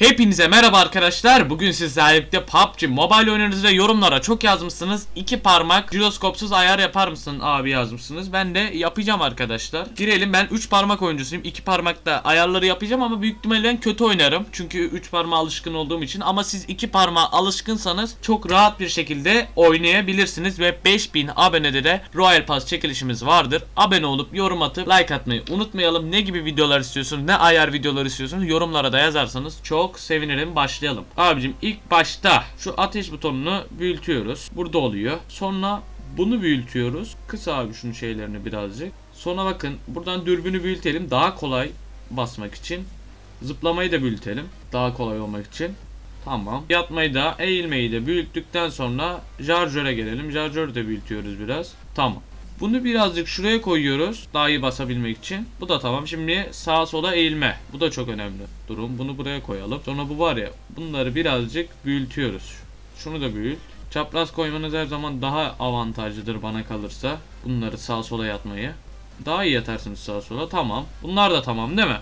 Hepinize merhaba arkadaşlar. Bugün sizlerle birlikte PUBG Mobile oynuyoruz ve yorumlara çok yazmışsınız. İki parmak jiroskopsuz ayar yapar mısın abi yazmışsınız. Ben de yapacağım arkadaşlar. Girelim ben 3 parmak oyuncusuyum. 2 parmakta ayarları yapacağım ama büyük ihtimalle kötü oynarım. Çünkü 3 parmağa alışkın olduğum için. Ama siz 2 parmağa alışkınsanız çok rahat bir şekilde oynayabilirsiniz. Ve 5000 abonede de Royal Pass çekilişimiz vardır. Abone olup yorum atıp like atmayı unutmayalım. Ne gibi videolar istiyorsunuz, ne ayar videolar istiyorsunuz yorumlara da yazarsanız çok sevinirim. Başlayalım. Abicim ilk başta şu ateş butonunu büyütüyoruz. Burada oluyor. Sonra bunu büyütüyoruz. Kısa abi şunun şeylerini birazcık. Sonra bakın buradan dürbünü büyütelim. Daha kolay basmak için. Zıplamayı da büyütelim. Daha kolay olmak için. Tamam. Yatmayı da eğilmeyi de büyüttükten sonra jarjöre gelelim. Jarjörü de büyütüyoruz biraz. Tamam. Bunu birazcık şuraya koyuyoruz. Daha iyi basabilmek için. Bu da tamam. Şimdi sağa sola eğilme. Bu da çok önemli durum. Bunu buraya koyalım. Sonra bu var ya. Bunları birazcık büyütüyoruz. Şunu da büyüt. Çapraz koymanız her zaman daha avantajlıdır bana kalırsa. Bunları sağa sola yatmayı. Daha iyi yatarsınız sağa sola. Tamam. Bunlar da tamam değil mi?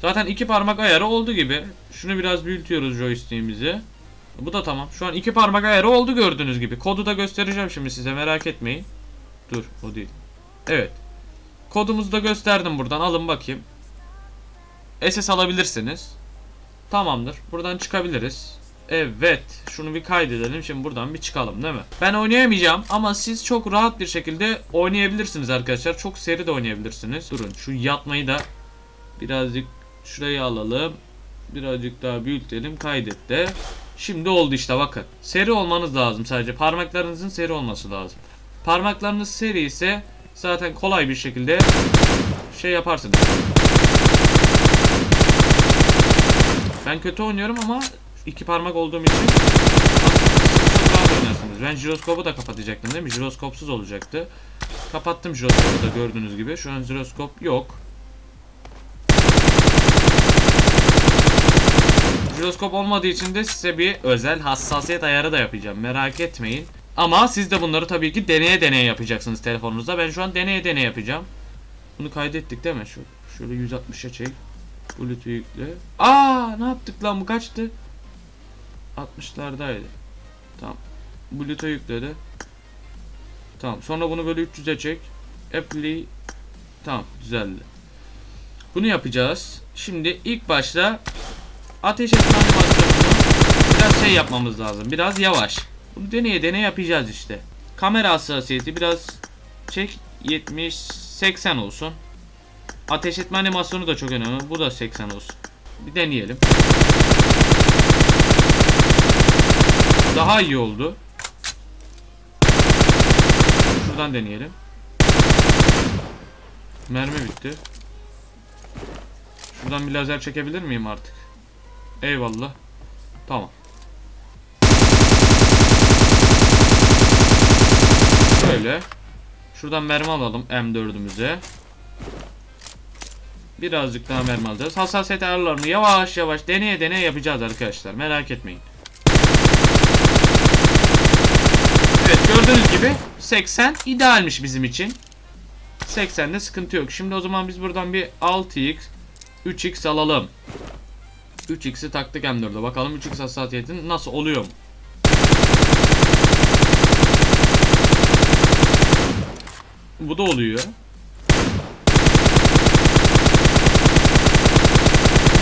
Zaten iki parmak ayarı oldu gibi. Şunu biraz büyütüyoruz joystick'imizi. Bu da tamam. Şu an iki parmak ayarı oldu gördüğünüz gibi. Kodu da göstereceğim şimdi size merak etmeyin. Dur o değil. Evet. Kodumuzu da gösterdim buradan. Alın bakayım. SS alabilirsiniz. Tamamdır. Buradan çıkabiliriz. Evet. Şunu bir kaydedelim. Şimdi buradan bir çıkalım değil mi? Ben oynayamayacağım ama siz çok rahat bir şekilde oynayabilirsiniz arkadaşlar. Çok seri de oynayabilirsiniz. Durun şu yatmayı da birazcık şuraya alalım. Birazcık daha büyütelim. Kaydet de. Şimdi oldu işte bakın. Seri olmanız lazım sadece. Parmaklarınızın seri olması lazım. Parmaklarınız seri ise zaten kolay bir şekilde şey yaparsınız. Ben kötü oynuyorum ama iki parmak olduğum için çok rahat oynarsınız. Ben jiroskopu da kapatacaktım değil mi? Jiroskopsuz olacaktı. Kapattım jiroskopu da gördüğünüz gibi. Şu an jiroskop yok. Jiroskop olmadığı için de size bir özel hassasiyet ayarı da yapacağım. Merak etmeyin. Ama siz de bunları tabii ki deneye deneye yapacaksınız telefonunuzda. Ben şu an deneye deneye yapacağım. Bunu kaydettik değil mi? Şu, şöyle 160'a çek. Bluetooth yükle. Aa ne yaptık lan bu kaçtı? 60'lardaydı. Tamam. Bluetooth yükledi. Tamam. Sonra bunu böyle 300'e çek. Apple'i Tamam düzeldi. Bunu yapacağız. Şimdi ilk başta ateş etme animasyonunu biraz şey yapmamız lazım. Biraz yavaş. Bunu deneye deneye yapacağız işte. Kamera hassasiyeti biraz çek 70 80 olsun. Ateş etme animasyonu da çok önemli. Bu da 80 olsun. Bir deneyelim. Daha iyi oldu. Şuradan deneyelim. Mermi bitti. Şuradan bir lazer çekebilir miyim artık? Eyvallah. Tamam. Şöyle. Şuradan mermi alalım M4'ümüze. Birazcık daha mermi alacağız. Hassasiyet ayarlarını yavaş yavaş deneye deneye yapacağız arkadaşlar. Merak etmeyin. Evet gördüğünüz gibi 80 idealmiş bizim için. 80'de sıkıntı yok. Şimdi o zaman biz buradan bir 6x 3x alalım. 3x'i taktık M4'e. Bakalım 3x hassasiyetin nasıl oluyor mu? Bu da oluyor.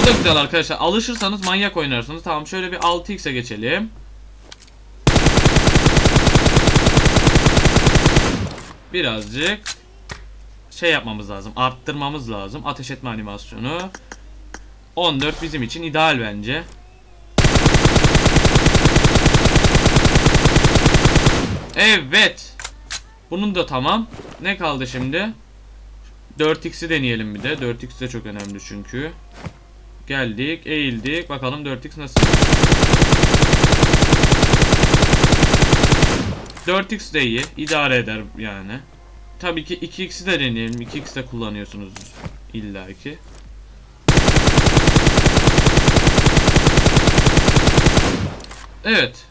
Bu da güzel arkadaşlar. Alışırsanız manyak oynarsınız. Tamam şöyle bir 6x'e geçelim. Birazcık şey yapmamız lazım. Arttırmamız lazım. Ateş etme animasyonu. 14 bizim için ideal bence. Evet. Bunun da tamam. Ne kaldı şimdi? 4x'i deneyelim bir de. 4x de çok önemli çünkü. Geldik, eğildik. Bakalım 4x nasıl? 4x de iyi. idare eder yani. Tabii ki 2x'i de deneyelim. 2x de kullanıyorsunuz illaki. Evet.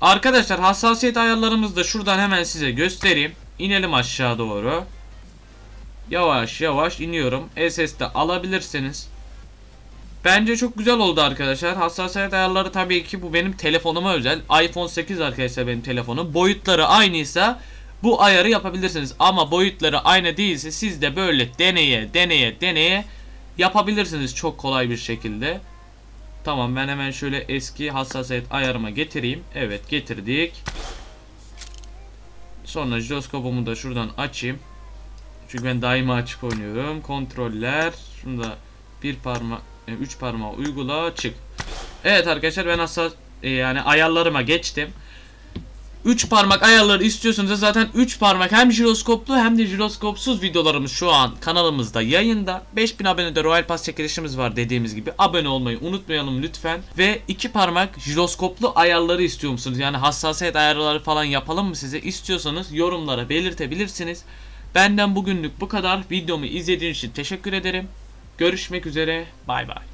Arkadaşlar hassasiyet ayarlarımızı da şuradan hemen size göstereyim. İnelim aşağı doğru. Yavaş yavaş iniyorum. SS'de alabilirsiniz. Bence çok güzel oldu arkadaşlar. Hassasiyet ayarları tabii ki bu benim telefonuma özel. iPhone 8 arkadaşlar benim telefonum. Boyutları aynıysa bu ayarı yapabilirsiniz. Ama boyutları aynı değilse siz de böyle deneye deneye deneye yapabilirsiniz çok kolay bir şekilde. Tamam ben hemen şöyle eski hassasiyet ayarıma getireyim. Evet getirdik. Sonra jiroskopumu da şuradan açayım. Çünkü ben daima açık oynuyorum. Kontroller. Şunu bir parmak, e, üç parmağı uygula çık. Evet arkadaşlar ben hassas e, yani ayarlarıma geçtim. 3 parmak ayarları istiyorsanız zaten 3 parmak hem jiroskoplu hem de jiroskopsuz videolarımız şu an kanalımızda yayında. 5000 abonede Royal Pass çekilişimiz var dediğimiz gibi. Abone olmayı unutmayalım lütfen. Ve 2 parmak jiroskoplu ayarları istiyor musunuz? Yani hassasiyet ayarları falan yapalım mı size? İstiyorsanız yorumlara belirtebilirsiniz. Benden bugünlük bu kadar. Videomu izlediğiniz için teşekkür ederim. Görüşmek üzere. Bay bay.